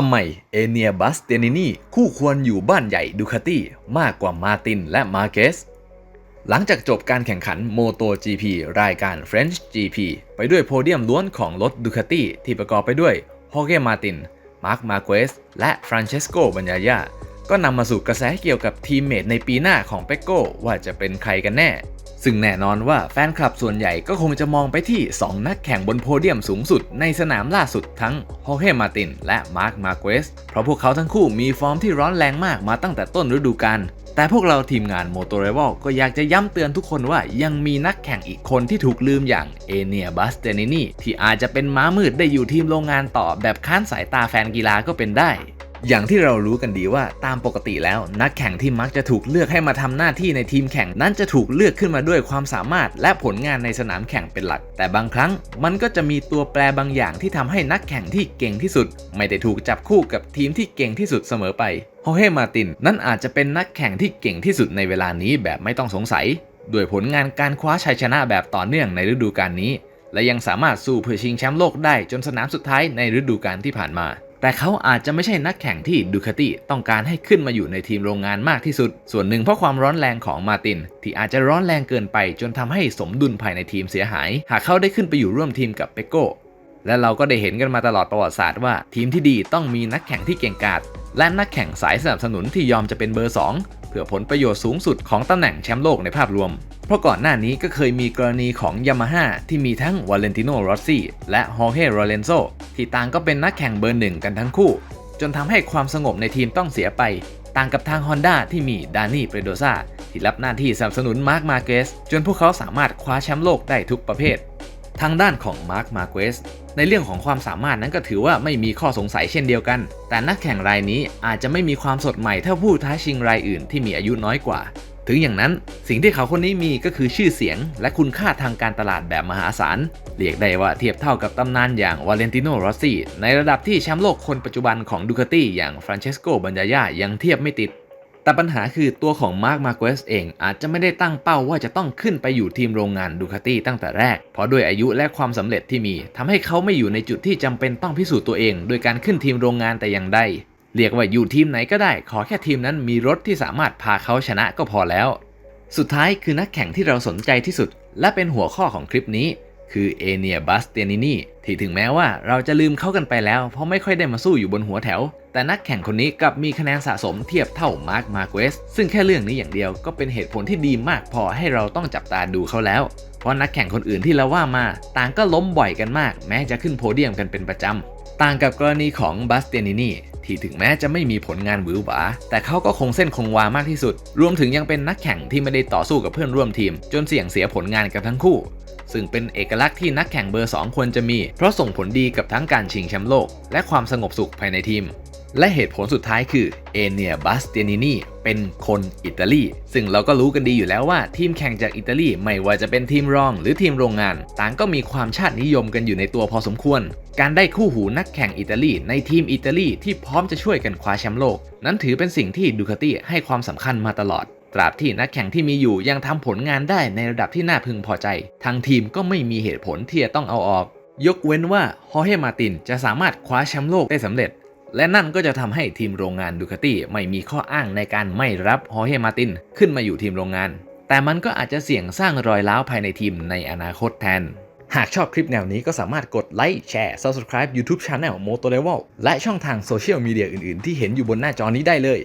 ทำไมเอเนียบัสเตนินีคู่ควรอยู่บ้านใหญ่ดูคาตี้มากกว่ามาตินและมาเกสหลังจากจบการแข่งขัน Moto GP รายการ French GP ไปด้วยโพเดียมล้วนของรถดูคาตี้ที่ประกอบไปด้วยฮอเกมาติน มาร์คมาเกสและฟรานเชสโกบัญญายาก็นำมาสู่กระแสเกี่ยวกับทีมเมทในปีหน้าของเปโก้ว่าจะเป็นใครกันแน่ ซึ่งแน่นอนว่าแฟนคลับส่วนใหญ่ก็คงจะมองไปที่ 2 นักแข่งบนโพเดียมสูงสุดในสนามล่าสุดทั้งฮอเกมาตินและมาร์คมาเกสเพราะพวกเขาทั้งคู่มีฟอร์มที่ร้อนแรงมากมาตั้งแต่ต้นฤดูกาลแต่พวกเราทีมงาน m o t o r i v a l ก็อยากจะย้ำเตือนทุกคนว่ายังมีนักแข่งอีกคนที่ถูกลืมอย่างเอเนียบัสเตนินีที่อาจจะเป็นม้ามืดได้อยู่ทีมโรงงานต่อแบบค้านสายตาแฟนกีฬาก็เป็นได้ อย่างที่เรารู้กันดีว่าตามปกติแล้ว นักแข่งที่มักจะถูกเลือกให้มาทำหน้าที่ในทีมแข่งนั้นจะถูกเลือกขึ้นมาด้วยความสามารถ และผลงานในสนามแข่งเป็นหลัก แต่บางครั้งมันก็จะมีตัวแปรบางอย่างที่ทำให้นักแข่งที่เก่งที่สุด ไม่ได้ถูกจับคู่กับทีมที่เก่งที่สุดเสมอไปโฮเฮมาตินนั่นอาจจะเป็นนักแข่งที่เก่งที่สุดในเวลานี้แบบไม่ต้องสงสัยด้วยผลงานการคว้าชัยชนะแบบต่อเนื่องในฤดูกาลนี้ และยังสามารถสู้เพื่อชิงแชมป์โลกได้จนสนามสุดท้ายในฤดูกาลที่ผ่านมา แต่เขาอาจจะไม่ใช่นักแข่งที่ดูคาติต้องการให้ขึ้นมาอยู่ในทีมโรงงานมากที่สุด ส่วนหนึ่งเพราะความร้อนแรงของมาติน ที่อาจจะร้อนแรงเกินไปจนทำให้สมดุลภายในทีมเสียหาย หากเขาได้ขึ้นไปอยู่ร่วมทีมกับเปโก้และเราก็ได้เห็นกันมาตลอดประวัติศาสตร์ว่า ทีมที่ดีต้องมีนักแข่งที่เก่งกาจและนักแข่งสายสนับสนุนที่ยอมจะเป็นเบอร์ 2 เพื่อผลประโยชน์สูงสุดของตำแหน่งแชมป์โลกในภาพรวม เพราะก่อนหน้านี้ก็เคยมีกรณีของยามาฮ่าที่มีทั้งวาเลนติโนรอสซี่และฮอร์เฮโรเลนโซที่ต่างก็เป็นนักแข่งเบอร์หนึ่งกันทั้งคู่ จนทำให้ความสงบในทีมต้องเสียไป ต่างกับทาง Honda ที่มีดานี่เปโดซาที่รับหน้าที่สนับสนุนมาร์คมาเกสจนพวกเขาสามารถคว้าแชมป์โลกได้ทุกประเภท ทางด้านของมาร์คมาเกสในเรื่องของความสามารถนั้นก็ถือว่าไม่มีข้อสงสัยเช่นเดียวกัน แต่นักแข่งรายนี้อาจจะไม่มีความสดใหม่เท่าผู้ท้าชิงรายอื่นที่มีอายุน้อยกว่า ถึงอย่างนั้นสิ่งที่เขาคนนี้มีก็คือชื่อเสียง และคุณค่าทางการตลาดแบบมหาศาล เรียกได้ว่าเทียบเท่ากับตำนานอย่างวาเลนติโนรอซี่ในระดับที่แชมป์โลกคนปัจจุบันของดูคาตี้อย่างฟรานเชสโกบัญญายายังเทียบไม่ติด แต่ปัญหาคือตัวของมาร์คมาเกสเองอาจจะไม่ได้ตั้งเป้าว่าจะต้องขึ้นไปอยู่ทีมโรงงานดูคาตี้ตั้งแต่แรก เพราะด้วยอายุและความสำเร็จที่มีทำให้เขาไม่อยู่ในจุดที่จำเป็นต้องพิสูจน์ตัวเอง โดยการขึ้นทีมโรงงานแต่อย่างใดเรียกว่าอยู่ทีมไหนก็ได้ ขอแค่ทีมนั้นมีรถที่สามารถพาเขาชนะก็พอแล้ว สุดท้ายคือนักแข่งที่เราสนใจที่สุด และเป็นหัวข้อของคลิปนี้ คือเอเนียบัสเตนินีที่ถึงแม้ว่าเราจะลืมเขากันไปแล้ว เพราะไม่ค่อยได้มาสู้อยู่บนหัวแถว แต่นักแข่งคนนี้กลับมีคะแนนสะสมเทียบเท่ามาร์คมาเกสซึ่งแค่เรื่องนี้อย่างเดียวก็เป็นเหตุผลที่ดีมากพอให้เราต้องจับตาดูเขาแล้ว เพราะนักแข่งคนอื่นที่เราว่ามา ต่างก็ล้มบ่อยกันมาก แม้จะขึ้นโพเดียมกันเป็นประจำต่างกับกรณีของบัสเตนินีที่ถึงแม้จะไม่มีผลงานหวือหวา แต่เขาก็คงเส้นคงวามากที่สุด รวมถึงยังเป็นนักแข่งที่ไม่ได้ต่อสู้กับเพื่อนร่วมทีม จนเสี่ยงเสียผลงานกันทั้งคู่ ซึ่งเป็นเอกลักษณ์ที่นักแข่งเบอร์ 2 ควรจะมี เพราะส่งผลดีกับทั้งการชิงแชมป์โลก และความสงบสุขภายในทีม และเหตุผลสุดท้ายคือเอเนียบัสเตนินีเป็นคนอิตาลี ซึ่งเราก็รู้กันดีอยู่แล้วว่าทีมแข่งจากอิตาลีไม่ว่าจะเป็นทีมรองหรือทีมโรงงาน ต่างก็มีความชาตินิยมกันอยู่ในตัวพอสมควร การได้คู่หูนักแข่งอิตาลีในทีมอิตาลีที่พร้อมจะช่วยกันคว้าแชมป์โลก นั้นถือเป็นสิ่งที่ดูคาติให้ความสำคัญมาตลอด ราบที่นักแข่งที่มีอยู่ยังทำผลงานได้ในระดับที่น่าพึงพอใจ ทางทีมก็ไม่มีเหตุผลที่จะต้องเอาออก ยกเว้นว่าฮอเฮมาตินจะสามารถคว้าแชมป์โลกได้สำเร็จ และนั่นก็จะทำให้ทีมโรงงานดูคาติไม่มีข้ออ้างในการไม่รับฮอเฮมาตินขึ้นมาอยู่ทีมโรงงาน แต่มันก็อาจจะเสี่ยงสร้างรอยร้าวภายในทีมในอนาคตแทนหากชอบคลิปแนวนี้ก็สามารถกดไลค์แชร์ Subscribe YouTube Channel Moto Level และช่องทางโซเชียลมีเดียอื่น ๆ ที่เห็นอยู่บนหน้าจอนี้ได้เลย